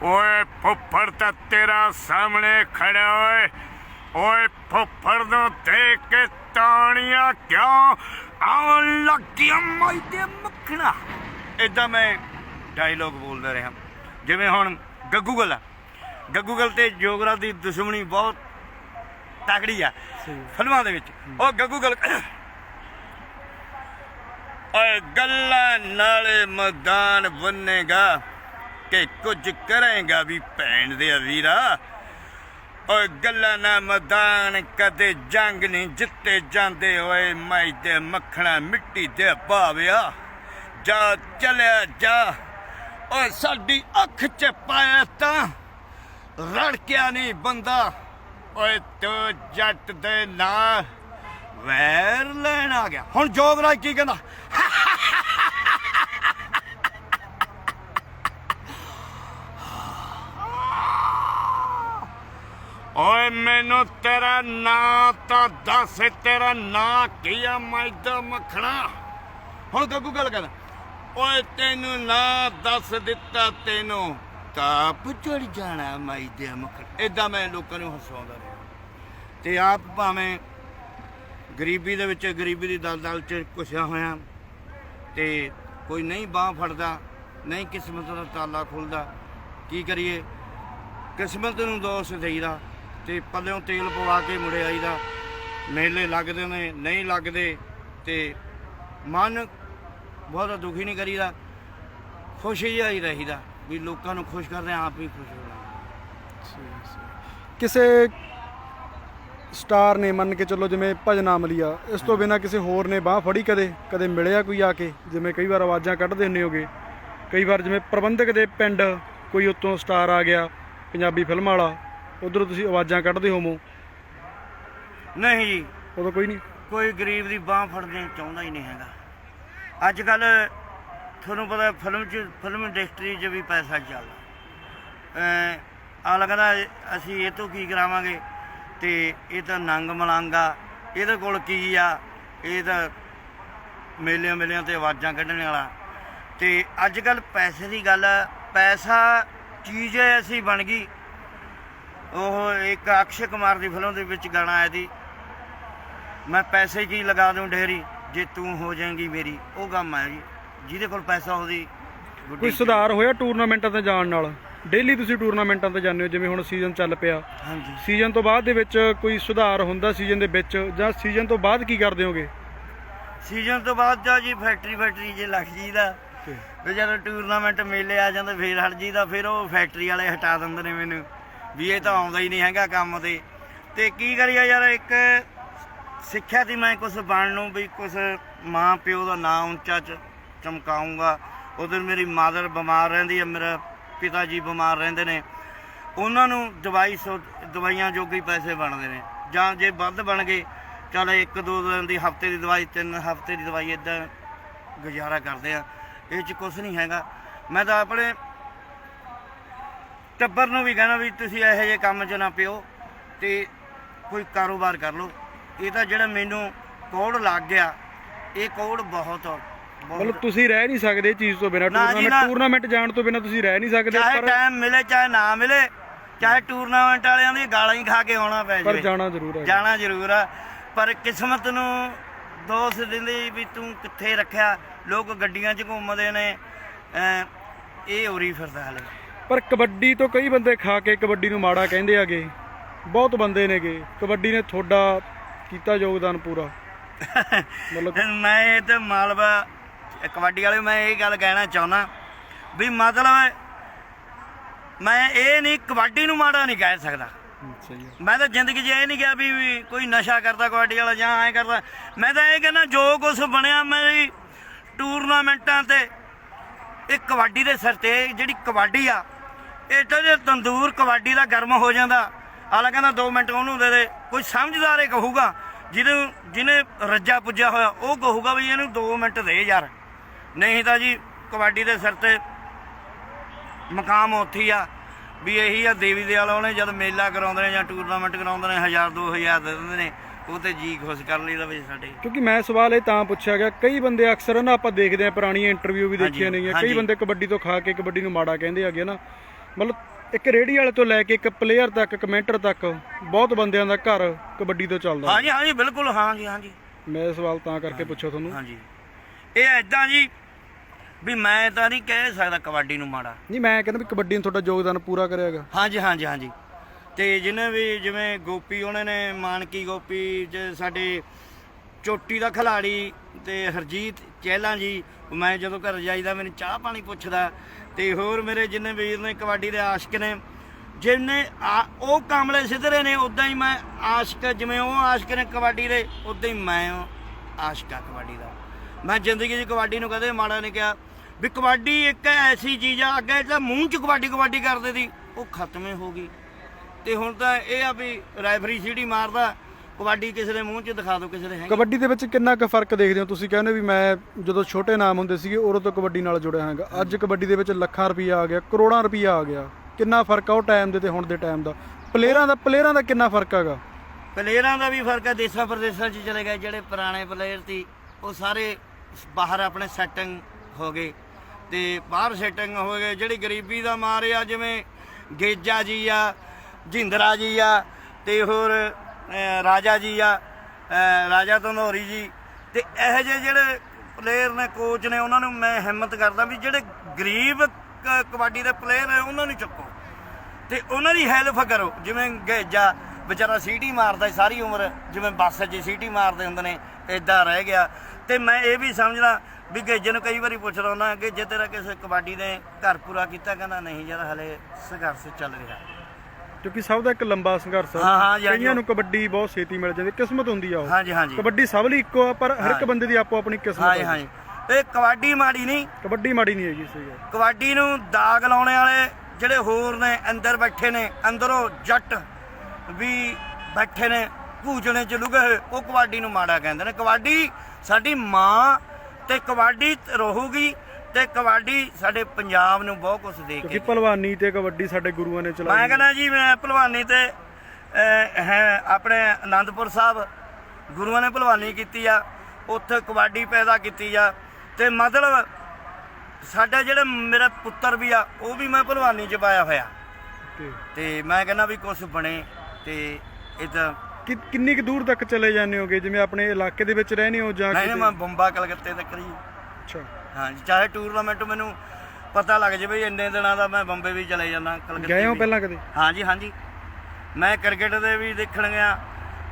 ਓਏ ਫੁੱਫੜ ਤਾਂ ਤੇਰਾ ਸਾਹਮਣੇ ਖੜਾ ਓਏ। ਓਏ ਫੁੱਫੜ ਨੂੰ ਦੇਖ ਕੇ ਤਾਣੀਆਂ ਕਿਉਂ ਆਉਣ ਲੱਗੀਆਂ ਮੈਦੇ ਮੱਖਣਾ? ਇਦਾਂ ਮੈਂ ਡਾਇਲੋਗ ਬੋਲਦਾ ਰਿਹਾ। ਜਿਵੇਂ ਹੁਣ ਗੱਗੂਗਲ ਆ। ਗੱਗੂਗਲ ਤੇ ਜੋਗਰਾ ਦੀ ਦੁਸ਼ਮਣੀ ਬਹੁਤ ਤਕੜੀ ਆ। ਫਿਲਮਾਂ ਦੇ ਵਿੱਚ। ਉਹ ਗੱਗੂਗਲ ਓਏ ਗੱਲਾਂ ਨਾਲੇ ਮੈਦਾਨ ਬੰਨੇਗਾ। ਕਿ ਕੁਝ ਕਰੇਗਾ ਵੀ ਭੈਣ ਦੇ ਵੀਰਾ ਓਏ ਗੱਲਾਂ ਨਾ ਮੈਦਾਨ, ਕਦੇ ਜੰਗ ਨਹੀਂ ਜਿੱਤੇ ਜਾਂਦੇ ਓਏ ਮਾਈ ਦੇ ਮੱਖਣਾ ਮਿੱਟੀ ਦੇ ਭਾਵਿਆ ਜਾ ਚਲਿਆ ਜਾ, ਓਏ ਸਾਡੀ ਅੱਖ ਚ ਪਾਇਆ ਤਾਂ ਰੜਕਿਆ ਨਹੀਂ ਬੰਦਾ। ਓਏ ਤੂੰ ਜੱਟ ਦੇ ਨਾਲ ਵੈਰ ਲੈਣ ਆ ਗਿਆ। ਹੁਣ ਜੋਗਰਾਜ ਕੀ ਕਹਿੰਦਾ? ਓਏ ਮੈਨੂੰ ਤੇਰਾ ਨਾਂ ਤਾਂ ਦੱਸ, ਤੇਰਾ ਨਾਂ ਕੀ ਆ? ਮੈਦਾ ਮੱਖਣਾ। ਹੁਣ ਗੱਗੂ ਗੱਲ ਕਰ। ਓਏ ਤੈਨੂੰ ਨਾਂ ਦੱਸ ਦਿੱਤਾ ਤੈਨੂੰ। ਕਾਪ ਚੜ ਜਾਣਾ ਮੈਦੇ ਮੱਖਣ। ਇਦਾਂ ਮੈਂ ਲੋਕਾਂ ਨੂੰ ਹਸਾਉਂਦਾ ਰਿਹਾ। ਤੇ ਆਪ ਭਾਵੇਂ ਗਰੀਬੀ ਦੇ ਵਿੱਚ ਗਰੀਬੀ ਦੀ ਦਲਦਲ ਚ ਘੁਸਿਆ ਹੋਇਆ। ਤੇ ਕੋਈ ਨਹੀਂ ਬਾਹ ਫੜਦਾ, ਨਹੀਂ ਕਿਸਮਤ ਦਾ ਤਾਲਾ ਖੁੱਲਦਾ। ਕੀ ਕਰੀਏ? ਕਿਸਮਤ ਨੂੰ ਦੋਸ਼ ਦੇਈਦਾ। ਤੇ ਪੱਲਿਓਂ ਤੇਲ ਪਵਾ ਕੇ ਮੁੜੇ ਆਈਦਾ। ਮੇਲੇ ਲੱਗਦੇ ਨੇ ਨਹੀਂ ਲੱਗਦੇ ਤੇ ਮਨ ਬਹੁਤ ਦੁਖੀ ਨਹੀਂ ਕਰੀਦਾ। ਖੁਸ਼ ਹੀ ਆਈ ਰਹੀਦਾ ਵੀ ਲੋਕਾਂ ਨੂੰ ਖੁਸ਼ ਕਰਦੇ ਹਾਂ, ਆਪ ਵੀ ਖੁਸ਼ ਹੋਣਾ ਕਿਸੇ ਸਟਾਰ ਨੇ ਮੰਨ ਕੇ ਚੱਲੋ ਜਿਵੇਂ ਭਜਨ ਅਮਲੀਆ ਇਸ ਤੋਂ ਬਿਨਾ ਕਿਸੇ ਹੋਰ ਨੇ ਬਾਹ ਫੜੀ ਕਦੇ? ਕਦੇ ਮਿਲਿਆ ਕੋਈ ਆ ਕੇ? ਜਿਵੇਂ ਕਈ ਵਾਰ ਆਵਾਜ਼ਾਂ ਕੱਢਦੇ ਹੁੰਦੇ ਹੋਗੇ। ਕਈ ਵਾਰ ਜਿਵੇਂ ਪ੍ਰਬੰਧਕ ਦੇ ਪਿੰਡ ਕੋਈ ਉੱਤੋਂ ਸਟਾਰ ਆ ਗਿਆ ਪੰਜਾਬੀ ਫਿਲਮ ਵਾਲਾ ਉਧਰੋਂ ਤੁਸੀਂ ਆਵਾਜ਼ਾਂ ਕੱਢਦੇ ਹੋਵੋ? ਨਹੀਂ ਜੀ। ਉਦੋਂ ਕੋਈ ਨਹੀਂ। ਕੋਈ ਗਰੀਬ ਦੀ ਬਾਹ ਫੜਦੇ ਚਾਹੁੰਦਾ ਹੀ ਨਹੀਂ ਹੈਗਾ। ਅੱਜ ਕੱਲ ਤੁਹਾਨੂੰ ਪਤਾ ਫਿਲਮ 'ਚ ਫਿਲਮ ਇੰਡਸਟਰੀ 'ਚ ਵੀ ਪੈਸਾ ਚੱਲਦਾ। ਆ ਲੱਗਦਾ ਅਸੀਂ ਇਹ ਤੋਂ ਕੀ ਕਰਾਵਾਂਗੇ? ਤੇ ਇਹ ਤਾਂ ਨੰਗ ਮਲੰਗਾ ਇਹਦੇ ਕੋਲ ਕੀ ਆ? ਇਹ ਤਾਂ ਮੇਲਿਆਂ ਮੇਲਿਆਂ ਤੇ ਆਵਾਜ਼ਾਂ ਕੱਢਣ ਵਾਲਾ। ਤੇ ਅੱਜ ਕੱਲ ਪੈਸੇ ਦੀ ਗੱਲ ਪੈਸਾ ਚੀਜ਼ ਐਸੀ ਬਣ ਗਈ। ਉਹ ਇੱਕ ਅਕਸ਼ੇ ਕੁਮਾਰ ਦੀ ਫਿਲਮ ਦੇ ਵਿੱਚ ਗਾਣਾ ਆਇਆ ਸੀ। ਮੈਂ ਪੈਸੇ ਕੀ ਲਗਾ ਦੂੰ ਢੇਰੀ ਜੇ ਤੂੰ ਹੋ ਜਾਏਂਗੀ ਮੇਰੀ ਉਹ ਕੰਮ ਹੈ ਜੀ। ਜਿਹਦੇ ਕੋਲ ਪੈਸਾ ਉਹਦੀ ਗੁੱਡੀ ਕੋਈ ਸੁਧਾਰ ਹੋਇਆ ਟੂਰਨਾਮੈਂਟਾਂ ਤੇ ਜਾਣ ਨਾਲ? ਡੇਲੀ ਤੁਸੀਂ ਟੂਰਨਾਮੈਂਟਾਂ ਤੇ ਜਾਂਦੇ ਹੋ ਜਿਵੇਂ ਹੁਣ ਸੀਜ਼ਨ ਚੱਲ ਪਿਆ। ਹਾਂਜੀ। ਸੀਜ਼ਨ ਤੋਂ ਬਾਅਦ ਦੇ ਵਿੱਚ ਕੋਈ ਸੁਧਾਰ ਹੁੰਦਾ ਸੀਜ਼ਨ ਦੇ ਵਿੱਚ? ਜਾਂ ਸੀਜ਼ਨ ਤੋਂ ਬਾਅਦ ਕੀ ਕਰਦੇ ਹੋਗੇ? ਸੀਜ਼ਨ ਤੋਂ ਬਾਅਦ ਜਾ ਜੀ ਫੈਕਟਰੀ ਫੈਕਟਰੀ ਜੇ ਲੱਗ ਜੀਦਾ ਤੇ ਜਦੋਂ ਟੂਰਨਾਮੈਂਟ ਮੇਲੇ ਆ ਜਾਂਦੇ ਫੇਰ ਹਟ ਜੀਦਾ ਫਿਰ ਉਹ ਫੈਕਟਰੀ ਵਾਲੇ ਹਟਾ ਦਿੰਦੇ ਨੇ ਮੈਨੂੰ। ਵੀ ਇਹ ਤਾਂ ਆਉਂਦਾ ਹੀ ਨਹੀਂ ਹੈਗਾ ਕੰਮ ਤੇ। ਤੇ ਕੀ ਕਰੀਏ ਯਾਰ, ਇੱਕ ਸਿੱਖਿਆ ਦੀ ਮੈਂ ਕੁਝ ਬਣ ਨੂੰ ਵੀ ਕੁਝ ਮਾਂ ਪਿਓ ਦਾ ਨਾਂ ਉੱਚਾ ਚ ਚਮਕਾਉਂਗਾ। ਉਧਰ ਮੇਰੀ ਮਾਦਰ ਬਿਮਾਰ ਰਹਿੰਦੀ ਹੈ, ਮੇਰਾ ਪਿਤਾ ਜੀ ਬਿਮਾਰ ਰਹਿੰਦੇ ਨੇ। ਉਹਨਾਂ ਨੂੰ ਦਵਾਈ ਸੋ ਦਵਾਈਆਂ ਜੋਗੀ ਪੈਸੇ ਬਣਦੇ ਨੇ। ਜਾਂ ਜੇ ਵੱਧ ਬਣ ਗਏ, ਚਲ ਇੱਕ ਦੋ ਦਿਨ ਦੀ ਹਫ਼ਤੇ ਦੀ ਦਵਾਈ, ਤਿੰਨ ਹਫ਼ਤੇ ਦੀ ਦਵਾਈ ਇਦਾਂ ਗੁਜ਼ਾਰਾ ਕਰਦੇ ਆ। ਇਹ ਚ ਕੁਝ ਨਹੀਂ ਹੈਗਾ। ਮੈਂ ਤਾਂ ਆਪਣੇ ਟੱਬਰ ਨੂੰ ਵੀ ਕਹਿਣਾ ਵੀ ਤੁਸੀਂ ਇਹੋ ਜਿਹੇ ਕੰਮ 'ਚ ਨਾ ਪਿਓ ਤੇ ਕੋਈ ਕਾਰੋਬਾਰ ਕਰ ਲਓ। ਇਹ ਤਾਂ ਜਿਹੜਾ ਮੈਨੂੰ ਕੋਡ ਲੱਗ ਗਿਆ ਇਹ ਕੋਡ ਬਹੁਤ ਮਤਲਬ ਤੁਸੀਂ ਰਹਿ ਨਹੀਂ ਸਕਦੇ ਇਹ ਚੀਜ਼ ਤੋਂ ਬਿਨਾਂ ਨਾ ਜੀ, ਟੂਰਨਾਮੈਂਟ ਨਾ। ਟੂਰਨਾਮੈਂਟ ਜਾਣ ਤੋਂ ਬਿਨਾਂ ਤੁਸੀਂ ਰਹਿ ਨਹੀਂ ਸਕਦੇ ਚਾਹੇ ਪਰ ਟਾਈਮ ਮਿਲੇ ਚਾਹੇ ਨਾ ਮਿਲੇ ਚਾਹੇ ਟੂਰਨਾਮੈਂਟ ਵਾਲਿਆਂ ਦੀ ਗਾਲਾਂ ਹੀ ਖਾ ਕੇ ਆਉਣਾ ਪੈ ਪਰ ਜਾਵੇ। ਜਾਣਾ ਜ਼ਰੂਰ ਹੈ। ਜਾਣਾ ਜ਼ਰੂਰ ਆ। ਪਰ ਕਿਸਮਤ ਨੂੰ ਦੋਸ ਦਿੰਦੇ ਵੀ ਤੂੰ ਕਿੱਥੇ ਰੱਖਿਆ? ਲੋਕ ਗੱਡੀਆਂ 'ਚ ਘੁੰਮਦੇ ਨੇ ਅਮ ਇਹ ਹੋਰੀ ਫਿਰਦਾ ਹਲੇ। ਪਰ ਕਬੱਡੀ ਤੋਂ ਕਈ ਬੰਦੇ ਖਾ ਕੇ ਕਬੱਡੀ ਨੂੰ ਮਾੜਾ ਕਹਿੰਦੇ ਆਗੇ। ਬਹੁਤ ਬੰਦੇ ਨੇਗੇ। ਕਬੱਡੀ ਨੇ ਤੁਹਾਡਾ ਕੀਤਾ ਯੋਗਦਾਨ ਪੂਰਾ। ਮਤਲਬ *laughs* ਮੈਂ ਇਹ ਤੇ ਮਾਲਵਾ ਕਬੱਡੀ ਵਾਲੇ ਮੈਂ ਇਹ ਗੱਲ ਕਹਿਣਾ ਚਾਹੁੰਦਾ ਵੀ ਮਤਲਬ ਮੈਂ ਇਹ ਨਹੀਂ ਕਬੱਡੀ ਨੂੰ ਮਾੜਾ ਨਹੀਂ ਕਹਿ ਸਕਦਾ। ਮੈਂ ਤਾਂ ਜ਼ਿੰਦਗੀ 'ਚ ਇਹ ਨਹੀਂ ਕਿਹਾ ਵੀ ਵੀ ਕੋਈ ਨਸ਼ਾ ਕਰਦਾ ਕਬੱਡੀ ਵਾਲਾ ਜਾਂ ਐਂ ਕਰਦਾ। ਮੈਂ ਤਾਂ ਇਹ ਕਹਿੰਦਾ ਜੋ ਕੁਝ ਬਣਿਆ ਮੇਰੀ ਟੂਰਨਾਮੈਂਟਾਂ ਤੇ ਇਹ ਕਬੱਡੀ ਦੇ ਸਿਰ ਤੇ ਜਿਹੜੀ ਕਬੱਡੀ ਆ ਤਾਂ ਜੇ ਤੰਦੂਰ ਕਬੱਡੀ ਦਾ ਗਰਮ ਹੋ ਜਾਂਦਾ। ਆਲਾ ਕਹਿੰਦਾ 2 ਮਿੰਟ ਉਹਨੂੰ ਦੇ ਦੇ। ਕੋਈ ਸਮਝਦਾਰ ਇਹ ਕਹੂਗਾ ਜਿਹਨੂੰ ਜਿਹਨੇ ਰੱਜਾ ਪੁੱਜਿਆ ਹੋਇਆ ਉਹ ਕਹੂਗਾ ਵੀ ਇਹਨੂੰ 2 ਮਿੰਟ ਦੇ ਯਾਰ। ਨਹੀਂ ਤਾਂ ਜੀ ਕਬੱਡੀ ਦੇ ਸਿਰ ਤੇ ਮਕਾਮ ਉੱਥੇ ਹੀ ਆ ਵੀ ਇਹੀ ਆ ਦੇਵੀ ਦੇ ਵਾਲੇ ਜਦ ਮੇਲਾ ਕਰਾਉਂਦੇ ਨੇ ਜਾਂ ਟੂਰਨਾਮੈਂਟ ਕਰਾਉਂਦੇ ਨੇ 1000 2000 ਦੇ ਦਿੰਦੇ ਨੇ ਉਹ ਤੇ ਜੀ ਖੁਸ਼ ਕਰ ਲਈਦਾ ਵੀ ਸਾਡੇ। ਕਿਉਂਕਿ ਮੈਂ ਸਵਾਲ ਇਹ ਤਾਂ ਪੁੱਛਿਆ ਗਿਆ ਕਈ ਬੰਦੇ ਅਕਸਰ ਨਾ ਆਪਾਂ ਦੇਖਦੇ ਆ ਪੁਰਾਣੀਆਂ ਇੰਟਰਵਿਊ ਵੀ ਦੇਖੀਆਂ ਨੇਗੀਆਂ। ਕਈ। ਬੰਦੇ ਕਬੱਡੀ ਤੋਂ ਖਾ ਕੇ ਕਬੱਡੀ ਨੂੰ ਮਾੜਾ ਕਹਿੰਦੇ ਆਗੇ ਨਾ। ਮਤਲਬ ਇੱਕ ਰੇੜੀ ਵਾਲੇ ਤੋਂ ਲੈ ਕੇ ਇੱਕ ਪਲੇਅਰ ਤੱਕ ਕਮੈਂਟਰ ਤੱਕ ਬਹੁਤ ਬੰਦਿਆਂ ਦਾ ਘਰ ਕਬੱਡੀ ਤੋਂ ਚੱਲਦਾ। ਹਾਂਜੀ ਹਾਂਜੀ ਬਿਲਕੁਲ ਹਾਂਜੀ ਹਾਂਜੀ। ਮੈਂ ਇਹ ਸਵਾਲ ਤਾਂ ਕਰਕੇ ਪੁੱਛਿਆ ਤੁਹਾਨੂੰ। ਹਾਂਜੀ। ਇਹ ਐਦਾਂ ਜੀ ਵੀ ਮੈਂ ਤਾਂ ਨਹੀਂ ਕਹਿ ਸਕਦਾ ਕਬੱਡੀ ਨੂੰ ਮਾੜਾ। ਨਹੀਂ ਮੈਂ ਕਹਿੰਦਾ ਵੀ ਕਬੱਡੀ ਨੇ ਤੁਹਾਡਾ ਯੋਗਦਾਨ ਪੂਰਾ ਕਰਿਆਗਾ। ਹਾਂਜੀ ਹਾਂਜੀ ਹਾਂਜੀ। ਤੇ ਜਿਹਨੇ ਵੀ ਜਿਵੇਂ ਗੋਪੀ ਉਹਨਾਂ ਨੇ ਮਾਨਕੀ ਗੋਪੀ ਜੇ ਸਾਡੇ ਚੋਟੀ ਦਾ ਖਿਲਾੜੀ ਤੇ ਹਰਜੀਤ ਚਹਿਲਾਂ ਜੀ ਮੈਂ ਜਦੋਂ ਘਰ ਜਾਈਦਾ ਮੈਨੂੰ ਚਾਹ ਪਾਣੀ ਪੁੱਛਦਾ ਤੇ ਹੋਰ ਮੇਰੇ ਜਿੰਨੇ ਵੀਰ ਨੇ, ਕਬੱਡੀ ਦੇ ਆਸ਼ਕ ਨੇ, ਜਿੰਨੇ ਆ- ਉਹ ਕਾਮਲੇ ਸਿਧਰੇ ਨੇ ਉਦਾਂ ਹੀ ਮੈਂ ਆਸ਼ਕ, ਜਿਵੇਂ ਉਹ ਆਸ਼ਕ ਨੇ ਕਬੱਡੀ ਦੇ ਉਦਾਂ ਹੀ ਮੈਂ ਆਸ਼ਕ ਆ ਕਬੱਡੀ ਦਾ। ਮੈਂ ਜ਼ਿੰਦਗੀ 'ਚ ਕਬੱਡੀ ਨੂੰ ਕਦੇ ਮਾੜਾ ਨਹੀਂ ਕਿਹਾ। ਵੀ ਕਬੱਡੀ ਇੱਕ ਐਸੀ ਚੀਜ਼ ਆ, ਅੱਗੇ ਤਾਂ ਮੂੰਹ 'ਚ ਕਬੱਡੀ ਕਬੱਡੀ ਕਰਦੇ ਸੀ, ਉਹ ਖਤਮ ਹੋ ਗਈ। ਤੇ ਹੁਣ ਤਾਂ ਇਹ ਆ ਵੀ ਰੈਫਰੀ ਸੀੜੀ ਮਾਰਦਾ ਕਬੱਡੀ ਕਿਸੇ ਦੇ ਮੂੰਹ 'ਚ ਦਿਖਾ ਦਿਓ ਕਿਸੇ ਦੇ ਹੈ। ਕਬੱਡੀ ਦੇ ਵਿੱਚ ਕਿੰਨਾ ਕੁ ਫ਼ਰਕ ਦੇਖਦੇ ਹੋ ਤੁਸੀਂ? ਕਹਿੰਦੇ ਵੀ ਮੈਂ ਜਦੋਂ ਛੋਟੇ ਨਾਮ ਹੁੰਦੇ ਸੀਗੇ ਉਦੋਂ ਤੋਂ ਕਬੱਡੀ ਨਾਲ ਜੁੜਿਆ ਹਾਂਗਾ। ਅੱਜ ਕਬੱਡੀ ਦੇ ਵਿੱਚ ਲੱਖਾਂ ਰੁਪਈਆ ਆ ਗਿਆ ਕਰੋੜਾਂ ਰੁਪਈਆ ਆ ਗਿਆ। ਕਿੰਨਾ ਫ਼ਰਕ ਆ ਉਹ ਟਾਈਮ ਦੇ ਤੇ ਹੁਣ ਦੇ ਟਾਈਮ ਦਾ? ਪਲੇਅਰਾਂ ਦਾ ਪਲੇਅਰਾਂ ਦਾ ਕਿੰਨਾ ਫ਼ਰਕ ਹੈਗਾ? ਪਲੇਅਰਾਂ ਦਾ ਵੀ ਫ਼ਰਕ ਹੈ ਦੇਸਾਂ ਪ੍ਰਦੇਸਾਂ 'ਚ ਚਲੇ ਗਏ। ਜਿਹੜੇ ਪੁਰਾਣੇ ਪਲੇਅਰ ਸੀ ਉਹ ਸਾਰੇ ਬਾਹਰ ਆਪਣੇ ਸੈਟਿੰਗ ਹੋ ਗਏ ਤੇ ਬਾਹਰ ਸੈਟਿੰਗ ਹੋ ਗਏ। ਜਿਹੜੀ ਗਰੀਬੀ ਦਾ ਮਾਰ ਆ ਜਿਵੇਂ ਗੇਜਾ ਜੀ ਆ ਜਿੰਦਰਾ ਜੀ ਆ ਤੇ ਹੋਰ ਰਾਜਾ ਜੀ ਆ ਰਾਜਾ ਧਨੌਰੀ ਜੀ। ਤੇ ਇਹੋ ਜਿਹੇ ਜਿਹੜੇ ਪਲੇਅਰ ਨੇ ਕੋਚ ਨੇ, ਉਹਨਾਂ ਨੂੰ ਮੈਂ ਹਿੰਮਤ ਕਰਦਾ ਵੀ ਜਿਹੜੇ ਗਰੀਬ ਕ- ਕਬੱਡੀ ਦੇ ਪਲੇਅਰ ਨੇ, ਉਹਨਾਂ ਨੂੰ ਚੱਕੋ। ਤੇ ਉਹਨਾਂ ਦੀ ਹੈਲਪ ਕਰੋ। ਜਿਵੇਂ ਗੇਜਾ ਵਿਚਾਰਾ ਸੀਟੀ ਮਾਰਦਾ ਸਾਰੀ ਉਮਰ, ਜਿਵੇਂ ਬੱਸ 'ਚ ਸੀਟੀ ਮਾਰਦੇ ਹੁੰਦੇ ਨੇ ਇਦਾਂ ਰਹਿ ਗਿਆ। ਤੇ ਮੈਂ ਇਹ ਵੀ ਸਮਝਦਾ ਵੀ ਗੇਜੇ ਨੂੰ ਕਈ ਵਾਰੀ ਪੁੱਛਦਾ ਹੁੰਦਾ ਕਿ ਜੇ ਤੇਰਾ ਕਿਸੇ ਕਬੱਡੀ ਨੇ ਘਰ ਪੂਰਾ ਕੀਤਾ, ਕਹਿੰਦਾ ਨਹੀਂ ਯਾਰ, ਹਲੇ ਸੰਘਰਸ਼ ਚੱਲ ਰਿਹਾ। ਕਿਉਂਕਿ ਸਭ ਦਾ ਇੱਕ ਲੰਬਾ ਸੰਘਰਸ਼ ਆ। ਹਾਂ, ਹਾਂ, ਜੀ, ਕਈਆਂ ਨੂੰ ਕਬੱਡੀ ਬਹੁਤ ਛੇਤੀ ਮਿਲ ਜਾਂਦੀ ਕਿਸਮਤ ਹੁੰਦੀ ਆ ਉਹ। ਹਾਂਜੀ ਹਾਂਜੀ। ਕਬੱਡੀ ਸਭ ਲਈ ਇੱਕੋ ਆ ਪਰ ਹਰ ਇੱਕ ਬੰਦੇ ਦੀ ਆਪੋ ਆਪਣੀ ਕਿਸਮਤ ਹਾਂਜੀ ਆ। ਹਾਂਜੀ। ਇਹ ਕਬੱਡੀ ਮਾੜੀ ਨਹੀਂ। ਕਬੱਡੀ ਮਾੜੀ ਨਹੀਂ ਹੈਗੀ ਸਹੀ ਗੱਲ। ਕਬੱਡੀ ਨੂੰ ਦਾਗ ਲਾਉਣੇ ਵਾਲੇ ਜਿਹੜੇ ਹੋਰ ਨੇ ਅੰਦਰ ਬੈਠੇ ਨੇ ਅੰਦਰੋਂ ਜੱਟ ਵੀ ਬੈਠੇ ਨੇ ਭੂਜਣੇ ਚ ਲੁਕੇ ਹੋਏ ਉਹ ਕਬੱਡੀ ਨੂੰ ਮਾੜਾ ਕਹਿੰਦੇ ਨੇ। ਕਬੱਡੀ ਸਾਡੀ ਮਾਂ ਤੇ ਕਬੱਡੀ ਰਹੂਗੀ। ਤੇ ਕਬੱਡੀ ਸਾਡੇ ਪੰਜਾਬ ਨੂੰ ਬਹੁਤ ਕੁਝ ਦੇ ਕਿਉਂਕਿ ਕੇ ਪਹਿਲਵਾਨੀ ਤੇ ਕਬੱਡੀ ਸਾਡੇ ਗੁਰੂਆਂ ਨੇ ਮੈਂ ਚਲਾਈ ਕਹਿੰਦਾ ਜੀ ਮੈਂ ਭਲਵਾਨੀ ਤੇ ਅਹ, ਹੈ ਆਪਣੇ ਆਨੰਦਪੁਰ ਸਾਹਿਬ ਗੁਰੂਆਂ ਨੇ ਭਲਵਾਨੀ ਕੀਤੀ ਆ ਉੱਥੇ ਕਬੱਡੀ ਪੈਦਾ ਕੀਤੀ ਆ। ਤੇ ਮਤਲਬ ਸਾਡਾ ਜਿਹੜਾ ਮੇਰਾ ਪੁੱਤਰ ਵੀ ਆ ਉਹ ਵੀ ਮੈਂ ਭਲਵਾਨੀ ਚ ਪਾਇਆ ਹੋਇਆ। ਤੇ ਤੇ ਮੈਂ ਕਹਿੰਦਾ ਵੀ ਕੁਝ ਬਣੇ ਤੇ ਇਦਾਂ ਕਿ ਕਿੰਨੀ ਕੁ ਦੂਰ ਤੱਕ ਚਲੇ ਜਾਂਦੇ ਹੋਗੇ? ਜਿਵੇਂ ਆਪਣੇ ਇਲਾਕੇ ਦੇ ਵਿੱਚ ਰਹਿੰਦੇ ਹੋ ਜਾਂ ਨਹੀਂ ਕਿਤੇ? ਮੈਂ ਬੰਬਾ ਕਲਕੱਤੇ ਤੱਕ ਜੀ ਅੱਛਾ। ਹਾਂਜੀ ਚਾਹੇ ਟੂਰਨਾਮੈਂਟ ਮੈਨੂੰ ਪਤਾ ਲੱਗ ਜਾਵੇ ਇੰਨੇ ਦਿਨਾਂ ਦਾ ਮੈਂ ਬੰਬੇ ਵੀ ਚਲੇ ਜਾਂਦਾ ਕਲਕੱਤੇ ਗਏ ਹੋ ਵੀ। ਪਹਿਲਾਂ ਕਦੇ? ਹਾਂਜੀ ਹਾਂਜੀ। ਮੈਂ ਕ੍ਰਿਕਟ ਦੇ ਵੀ ਦੇਖਣ ਗਿਆ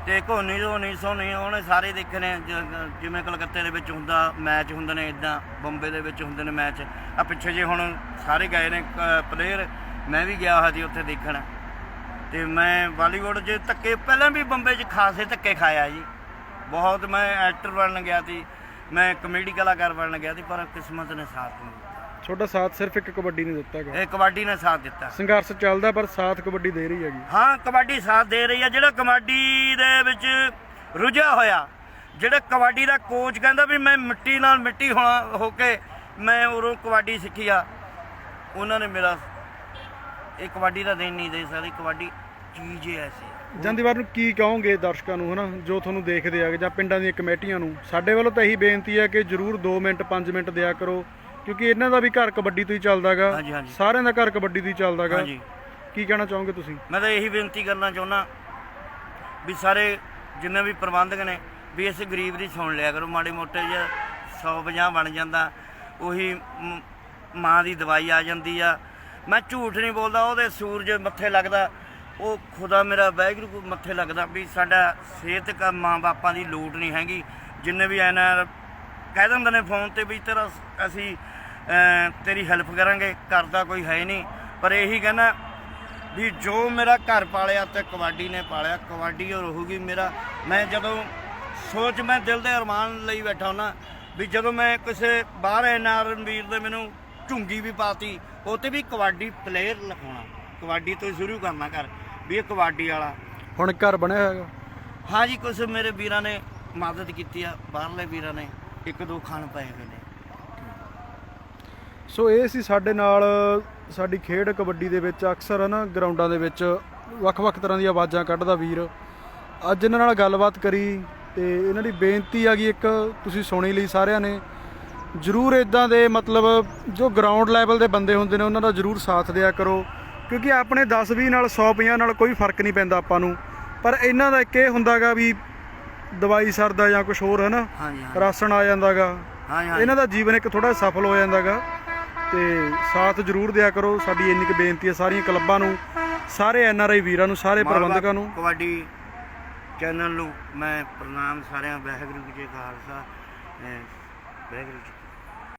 ਤੇ ਧੋਨੀ ਧੋਨੀ ਸੋਨੀ ਉਹਨੇ ਸਾਰੇ ਦੇਖਣੇ ਜ- ਜਿਵੇਂ ਕਲਕੱਤੇ ਦੇ ਵਿੱਚ ਹੁੰਦਾ ਮੈਚ ਹੁੰਦੇ ਨੇ ਇਦਾਂ ਬੰਬੇ ਦੇ ਵਿੱਚ ਹੁੰਦੇ ਨੇ ਮੈਚ। ਆ ਪਿੱਛੇ ਜੇ ਹੁਣ ਸਾਰੇ ਗਏ ਨੇ ਪਲੇਅਰ ਮੈਂ ਵੀ ਗਿਆ ਹੋਇਆ ਸੀ ਉੱਥੇ ਦੇਖਣ। ਤੇ ਮੈਂ ਬਾਲੀਵੁੱਡ 'ਚ ਧੱਕੇ ਪਹਿਲਾਂ ਵੀ ਬੰਬੇ 'ਚ ਖਾਸੇ ਧੱਕੇ ਖਾਇਆ ਜੀ। ਬਹੁਤ ਮੈਂ ਐਕਟਰ ਬਣਨ ਗਿਆ ਸੀ। ਮੈਂ ਕਮੇਡੀ ਕਲਾਕਾਰ ਬਣਨ ਗਿਆ ਸੀ ਪਰ ਕਿਸਮਤ ਨੇ ਸਾਥ ਨਹੀਂ ਦਿੱਤਾ। ਤੁਹਾਡਾ ਸਾਥ ਸਿਰਫ ਇੱਕ ਕਬੱਡੀ ਨੇ ਦਿੱਤਾ ਹੈਗਾ? ਇਹ ਕਬੱਡੀ ਨੇ ਸਾਥ ਦਿੱਤਾ। ਸੰਘਰਸ਼ ਚੱਲਦਾ ਪਰ ਸਾਥ ਕਬੱਡੀ ਦੇ ਰਹੀ ਹੈਗੀ। ਹਾਂ ਕਬੱਡੀ ਸਾਥ ਦੇ ਰਹੀ ਆ ਜਿਹੜਾ ਕਬੱਡੀ ਦੇ ਵਿੱਚ ਰੁਝਿਆ ਹੋਇਆ ਜਿਹੜਾ ਕਬੱਡੀ ਦਾ ਕੋਚ ਕਹਿੰਦਾ ਵੀ ਮੈਂ ਮਿੱਟੀ ਨਾਲ ਮਿੱਟੀ ਹੋਣਾ ਹੋ ਕੇ ਮੈਂ ਉਰੋਂ ਕਬੱਡੀ ਸਿੱਖੀ ਆ। ਉਹਨਾਂ ਨੇ ਮੇਰਾ ਇਹ ਕਬੱਡੀ ਦਾ ਦੇਣ ਨਹੀਂ ਦੇ ਸਕਦੀ ਕਬੱਡੀ ਚੀਜ਼ ਹੀ ਐਸੀ ਆ। ਜਾਂਦੀ ਵਾਰ ਨੂੰ ਕੀ ਕਹੋਗੇ ਦਰਸ਼ਕਾਂ ਨੂੰ ਹਨਾ? ਜੋ ਤੁਹਾਨੂੰ ਦੇਖਦੇ ਆਗੇ ਜਾਂ ਪਿੰਡਾਂ ਦੀਆਂ ਕਮੇਟੀਆਂ ਨੂੰ। ਸਾਡੇ ਵੱਲੋਂ ਤਾਂ ਇਹੀ ਬੇਨਤੀ ਹੈ ਕਿ ਜਰੂਰ 2 ਮਿੰਟ 5 ਮਿੰਟ ਦਿਆ ਕਰੋ ਕਿਉਂਕਿ ਇਹਨਾਂ ਦਾ ਵੀ ਘਰ ਕਬੱਡੀ ਤੋਂ ਹੀ ਚੱਲਦਾਗਾ ਹਾਂਜੀ, ਹਾਂਜੀ। ਸਾਰਿਆਂ ਦਾ ਘਰ ਕਬੱਡੀ ਤੋਂ ਹੀ ਚੱਲਦਾਗਾ ਹਾਂਜੀ। ਕੀ ਕਹਿਣਾ ਚਾਹੋਗੇ ਤੁਸੀਂ? ਮੈਂ ਤਾਂ ਇਹੀ ਬੇਨਤੀ ਕਰਨਾ ਚਾਹੁੰਦਾ ਵੀ ਸਾਰੇ ਜਿੰਨੇ ਵੀ ਪ੍ਰਬੰਧਕ ਨੇ ਵੀ ਇਸ ਗਰੀਬ ਦੀ ਸੁਣ ਲਿਆ ਕਰੋ। ਮਾੜੇ ਮੋਟੇ ਜਿਹਾ 150 ਬਣ ਜਾਂਦਾ ਉਹੀ ਮ- ਮਾਂ ਦੀ ਦਵਾਈ ਆ ਜਾਂਦੀ ਆ। ਮੈਂ ਝੂਠ ਨਹੀਂ ਬੋਲਦਾ ਉਹਦੇ ਸੂਰਜ ਮੱਥੇ ਲੱਗਦਾ। ਉਹ ਖੁਦਾ ਮੇਰਾ ਵਾਹਿਗੁਰੂ ਕੋ ਮੱਥੇ ਲੱਗਦਾ ਵੀ ਸਾਡਾ ਸਿਹਤ ਕਾ ਮਾਂ ਬਾਪਾਂ ਦੀ ਲੋੜ ਨਹੀਂ ਹੈਗੀ। ਜਿੰਨੇ ਵੀ ਐਨ ਕਹਿ ਦਿੰਦੇ ਨੇ ਫੋਨ ਤੇ ਵੀ ਤੇਰਾ ਅਸੀਂ ਤੇਰੀ ਹੈਲਪ ਕਰਾਂਗੇ ਕਰਦਾ ਕੋਈ ਹੈ ਨਹੀਂ। ਪਰ ਇਹੀ ਕਹਿੰਦਾ ਵੀ ਜੋ ਮੇਰਾ ਘਰ ਪਾਲਿਆ ਤੇ ਕਬੱਡੀ ਨੇ ਪਾਲਿਆ, ਕਬੱਡੀ ਹੋ ਰਹੂਗੀ ਮੇਰਾ। ਮੈਂ ਜਦੋਂ ਸੋਚ ਮੈਂ ਦਿਲ ਦੇ ਅਰਮਾਨ ਲਈ ਬੈਠਾ ਹੁਣਾ ਵੀ ਜਦੋਂ ਮੈਂ ਕਿਸੇ ਬਾਹਰ ਐਨਆਰ ਵੀਰ ਦੇ ਮੈਨੂੰ ਝੁੰਗੀ ਵੀ ਪਾਤੀ, ਉਹ ਤੇ ਵੀ ਕਬੱਡੀ ਪਲੇਅਰ ਲਿਖਾਉਣਾ। ਕਬੱਡੀ ਤੋਂ ਸ਼ੁਰੂ ਕਰਨਾ ਕਰ ਵੀ ਇਹ ਕਬੱਡੀ ਵਾਲਾ। ਹੁਣ ਘਰ ਬਣਿਆ ਹੋਇਆ ਹੈਗਾ? ਹਾਂ ਜੀ ਕੁਝ ਮੇਰੇ ਵੀਰਾਂ ਨੇ ਮਦਦ ਕੀਤੀ ਆ ਬਾਹਰਲੇ ਵੀਰਾਂ ਨੇ। ਇੱਕ ਦੋ ਖਾਣ ਪਏ ਹੋਏ ਨੇ। ਸੋ ਇਹ ਸੀ ਸਾਡੇ ਨਾਲ ਸਾਡੀ ਖੇਡ ਕਬੱਡੀ ਦੇ ਵਿੱਚ ਅਕਸਰ ਹੈ ਨਾ ਗਰਾਊਂਡਾਂ ਦੇ ਵਿੱਚ ਵੱਖ-ਵੱਖ ਤਰ੍ਹਾਂ ਦੀਆਂ ਆਵਾਜ਼ਾਂ ਕੱਢਦਾ ਵੀਰ। ਅੱਜ ਇਹਨਾਂ ਨਾਲ ਗੱਲਬਾਤ ਕਰੀ ਤੇ ਇਹਨਾਂ ਦੀ ਬੇਨਤੀ ਆ ਗਈ ਇੱਕ ਤੁਸੀਂ ਸੁਣੀ ਲਈ ਸਾਰਿਆਂ ਨੇ। ਜਰੂਰ ਇਦਾਂ ਦੇ ਮਤਲਬ ਜੋ ਗਰਾਊਂਡ ਲੈਵਲ ਦੇ ਬੰਦੇ ਹੁੰਦੇ ਨੇ ਉਹਨਾਂ ਦਾ ਜਰੂਰ ਸਾਥ ਦਿਆ ਕਰੋ। ਕਿਉਂਕਿ ਆਪਣੇ 10-20 ਨਾਲ 100-50 ਨਾਲ ਕੋਈ ਫ਼ਰਕ ਨਹੀਂ ਪੈਂਦਾ ਆਪਾਂ ਨੂੰ। ਪਰ ਇਹਨਾਂ ਦਾ ਇੱਕ ਇਹ ਹੁੰਦਾਗਾ ਵੀ ਦਵਾਈ ਸਰਦਾ ਜਾਂ ਕੁਝ ਹੋਰ ਹੈ ਨਾ ਹਾਂਜੀ। ਹਾਂ ਰਾਸ਼ਨ ਆ ਜਾਂਦਾਗਾ। ਇਹਨਾਂ ਦਾ ਜੀਵਨ ਇੱਕ ਥੋੜਾ ਸਫਲ ਹੋ ਜਾਂਦਾਗਾ। ਤੇ ਸਾਥ ਜ਼ਰੂਰ ਦਿਆ ਕਰੋ। ਸਾਡੀ ਇੰਨੀ ਕੁ ਬੇਨਤੀ ਹੈ ਸਾਰੀਆਂ ਕਲੱਬਾਂ ਨੂੰ ਸਾਰੇ ਐਨ ਆਰ ਆਈ ਵੀਰਾਂ ਨੂੰ ਸਾਰੇ ਪ੍ਰਬੰਧਕਾਂ ਨੂੰ। ਕਬੱਡੀ ਚੈਨਲ ਨੂੰ ਮੈਂ ਪ੍ਰਣਾਮ ਸਾਰਿਆਂ ਵਾਹਿਗੁਰੂ ਜੀ ਕਾ ਖਾਲਸਾ ਵਾਹਿਗੁਰੂ